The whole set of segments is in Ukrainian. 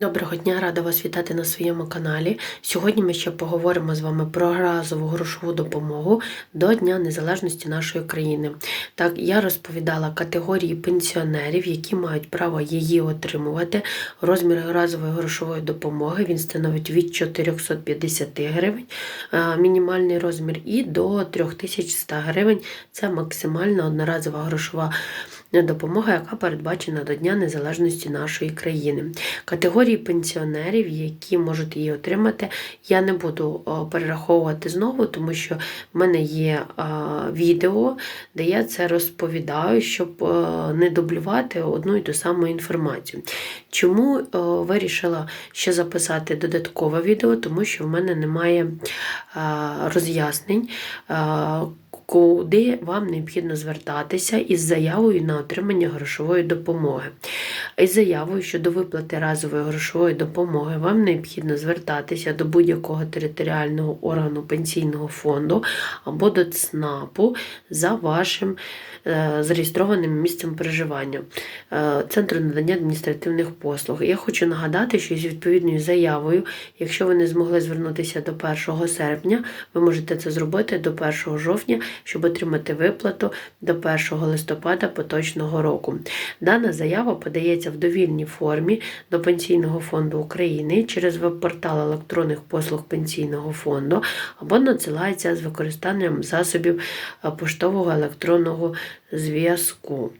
Доброго дня, рада вас вітати на своєму каналі. Сьогодні ми ще поговоримо з вами про разову грошову допомогу до Дня Незалежності нашої країни. Так, я розповідала категорії пенсіонерів, які мають право її отримувати. Розмір разової грошової допомоги він становить від 450 гривень, е, мінімальний розмір, і до 3100 гривень. Це максимальна одноразова грошова допомога, яка передбачена до Дня Незалежності нашої країни. Категорії пенсіонерів, які можуть її отримати, я не буду перераховувати знову, тому що в мене є відео, де я це розповідаю, щоб не дублювати одну і ту саму інформацію. Чому вирішила ще записати додаткове відео, тому що в мене немає роз'яснень. Куди вам необхідно звертатися із заявою на отримання грошової допомоги. Із заявою щодо виплати разової грошової допомоги вам необхідно звертатися до будь-якого територіального органу пенсійного фонду або до ЦНАПу за вашим е, зареєстрованим місцем проживання, е, Центру надання адміністративних послуг. Я хочу нагадати, що з відповідною заявою, якщо ви не змогли звернутися до 1 серпня, ви можете це зробити до 1 жовтня, щоб отримати виплату до 1 листопада поточного року. Дана заява подається в довільній формі до Пенсійного фонду України через веб-портал електронних послуг Пенсійного фонду або надсилається з використанням засобів е, поштового електронного зв'язку.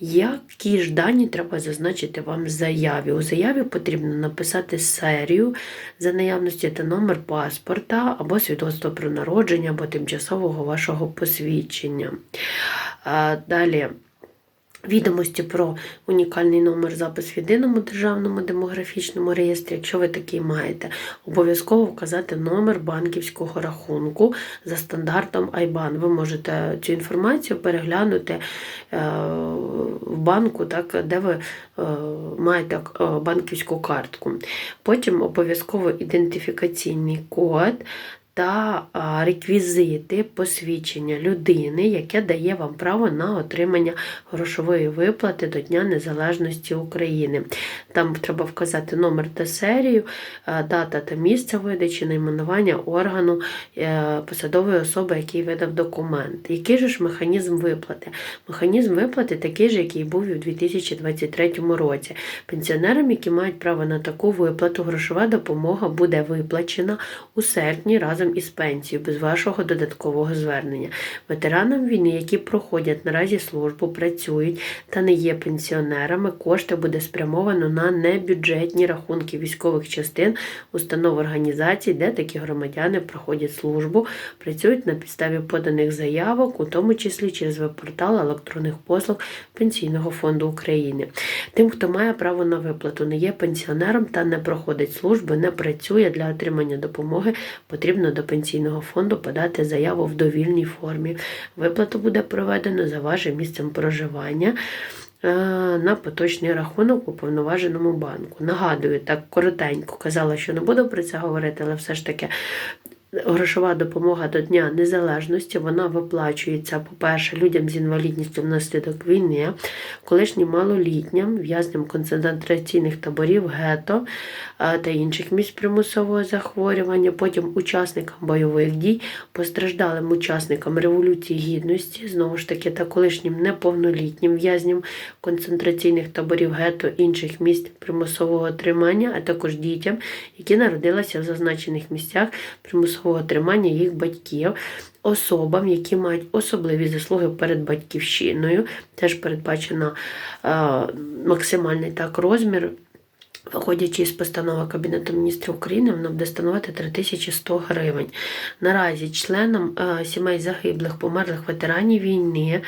Які ж дані треба зазначити вам в заяві? У заяві потрібно написати серію за наявності та номер паспорта або свідоцтво про народження, або тимчасового вашого посвідчення. Далі. Відомості про унікальний номер запис в єдиному державному демографічному реєстрі, якщо ви такий маєте, обов'язково вказати номер банківського рахунку за стандартом IBAN. Ви можете цю інформацію переглянути е, в банку, так, де ви е, маєте е, банківську картку. Потім обов'язково ідентифікаційний код та реквізити посвідчення людини, яке дає вам право на отримання грошової виплати до Дня Незалежності України. Там треба вказати номер та серію, дата та місце видачі, найменування органу е, посадової особи, який видав документ. Який же ж механізм виплати? Механізм виплати такий же, який був і у 2023 році. Пенсіонерам, які мають право на таку виплату, грошова допомога буде виплачена у серпні разом із пенсією без вашого додаткового звернення. Ветеранам війни, які проходять наразі службу, працюють та не є пенсіонерами, кошти буде спрямовано на небюджетні рахунки військових частин, установ організацій, де такі громадяни проходять службу, працюють на підставі поданих заявок, у тому числі через веб-портал електронних послуг Пенсійного фонду України. Тим, хто має право на виплату, не є пенсіонером та не проходить служби, не працює для отримання допомоги, потрібно до пенсійного фонду подати заяву в довільній формі. Виплату буде проведено за вашим місцем проживання. е, На поточний рахунок у повноваженому банку. Нагадую, так коротенько казала, що не буду про це говорити, але все ж таки Грошова допомога до Дня Незалежності вона виплачується, по-перше, людям з інвалідністю внаслідок війни, колишнім малолітнім, в'язням концентраційних таборів, гето е, та інших місць примусового захворювання, потім учасникам бойових дій, постраждалим учасникам Революції Гідності, знову ж таки, та колишнім неповнолітнім в'язням концентраційних таборів, гето інших місць примусового тримання, а також дітям, які народилися в зазначених місцях примусового тримання їх батьків, особам, які мають особливі заслуги перед батьківщиною, теж передбачено е, максимальний так розмір. Виходячи з постанови Кабінету міністрів України, воно буде становити 3100 гривень. Наразі членам е, сімей загиблих, померлих ветеранів війни,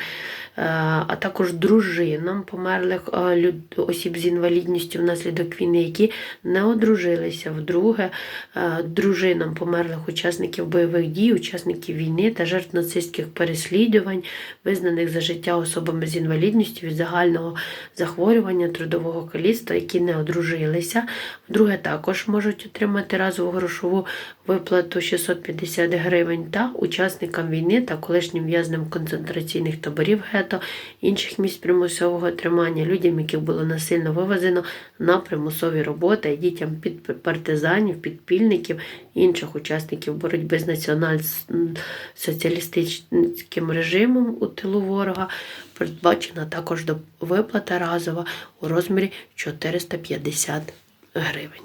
а також дружинам померлих е, осіб з інвалідністю внаслідок війни, які не одружилися вдруге, е, дружинам померлих учасників бойових дій, учасників війни та жертв нацистських переслідувань, визнаних за життя особами з інвалідністю від загального захворювання трудового каліцтва, які не одружилися. Вдруге також можуть отримати разову грошову виплату 650 гривень та учасникам війни та колишнім в'язням концентраційних таборів ГЕТ інших місць примусового тримання, людям, яких було насильно вивезено на примусові роботи, дітям під партизанів, підпільників, інших учасників боротьби з націонал-соціалістичним режимом у тилу ворога. Передбачена також виплата разова у розмірі 450 гривень.